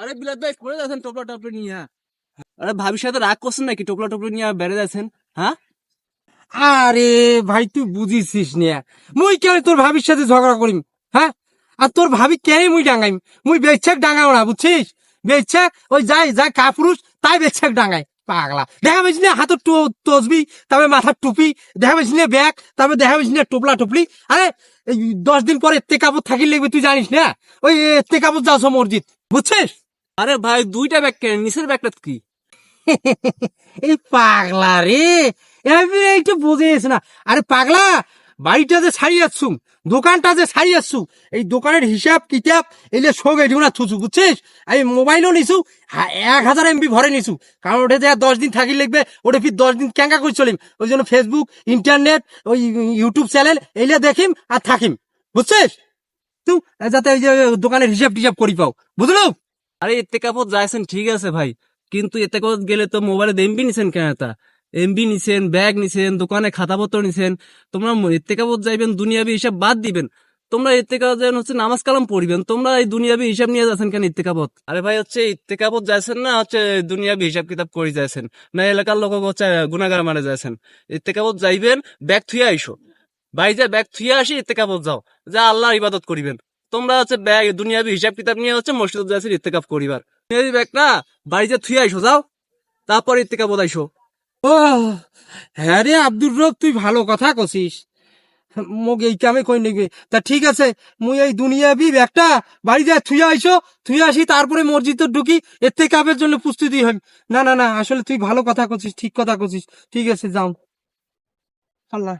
আরে বিলাত ভাই করে যাচ্ছেন টোপলা টপলা নিয়ে আরে ভাবির সাথে রাগ করছেন নাকি? টোপলা টপলা নিয়ে বেড়ে যাচ্ছেন হ্যাঁ? আরে ভাই, তুই বুঝিছিস নিয়া মুই কেন তোর ভাবির সাথে ঝগড়া করিম হ্যাঁ? আর তোর ভাবি কেন মুই ডাঙ্গাইম মুই বেচ্ছাক ডাঙ্গাও না, বুঝছিস? বেচ্ছাক, ওই যাই যাই কাপুরুষ, তাই বেচ্ছাক ডাঙ্গাই পাগলা। দেখা পাইছি না হাতের তসবি, তারপরে মাথার টুপি, দেখা পাইছি না ব্যাগ, তারপরে দেখা পাইছি না টোপলা টুপলি? আরে দশ দিন পরে এতে কাপড় থাকি লাগবে, তুই জানিস না? ওই এতে কাপড় যাও মসজিদ, বুঝছিস? আরে ভাই, দুইটা ব্যাগ কেন নিচের ব্যাগটা কি? এই পাগলা রে। একটু বুঝেছ না। আরে পাগলা, বাড়িটা যে ছাড়িয়ে আসছু দোকানটা যে ছাড়িয়ে আসছু এই দোকানের হিসাব, কিতাব এলে সব এডিও না থুছু বুঝছিস? আমি মোবাইলও নিছু এক হাজার এমবি ভরে নিছু। কারণ ওটা যে দশ দিন থাকি লিখবে ওটা ফির দশ দিন ক্যাঙ্কা করে চলিম? ওই জন্য ফেসবুক ইন্টারনেট ওই ইউটিউব চ্যানেল এইলে দেখিম আর থাকিম। বুঝছিস? তুই, যাতে ওই যে দোকানের হিসাব টিসাব করি পাও। বুঝলো? আরে, এতে কাপড় যাইছেন, ঠিক আছে ভাই। কিন্তু এতে কাপড় গেলে তো মোবাইলে এমবি নিছেন কেন তা? এমবি নিছেন, ব্যাগ নিছেন, দোকানে খাতাপত্র নিছেন। তোমরা এতে কাপড় যাইবেন, দুনিয়াবি হিসাব বাদ দিবেন। তোমরা কাপড় যাবেন হচ্ছে নামাজ কালাম পড়িবেন। তোমরা এই দুনিয়াবি হিসাব নিয়ে যাচ্ছেন কেন ইত্তে কাপড়? আরে ভাই, হচ্ছে ইত্তে কাপড় যাইছেন না, হচ্ছে দুনিয়াবি হিসাব কিতাব করে যাইছেন। না এলাকার লোক হচ্ছে গুনাগার মারে যাইছেন। ইত্তে কাপড় যাইবেন, ব্যাগ থুয়ে আইসো। ভাই, যা ব্যাগ থুয়ে আসি ইত্তে কাপড় যাও। যা আল্লাহর ইবাদত করিবেন। তোমরা হচ্ছে ব্যাগ, দুনিয়াবি হিসাব কিতাব নিয়ে হচ্ছে মসজিদ যাচ্ছেন ইত্তেকাপ করিবার। দুনিয়াবি ব্যাগ না, বাড়িতে থুই আইসো, যাও। তারপর ইত্তেকাপ আইসো ও হ্যাঁ রে আব্দুর রব, তুই ভালো কথা কছিস। মোক এই কামে কই নিবি? তা ঠিক আছে, মুই এই দুনিয়াবি ব্যাগটা বাড়ি যা থুই আইসো, থুই আসি, তারপরে মসজিদে ঢুকি এতে কাপের জন্য প্রস্তুতি হই। না না না, আসলে তুই ভালো কথা কছিস, ঠিক কথা কছিস। ঠিক আছে, যাও। আল্লাহ।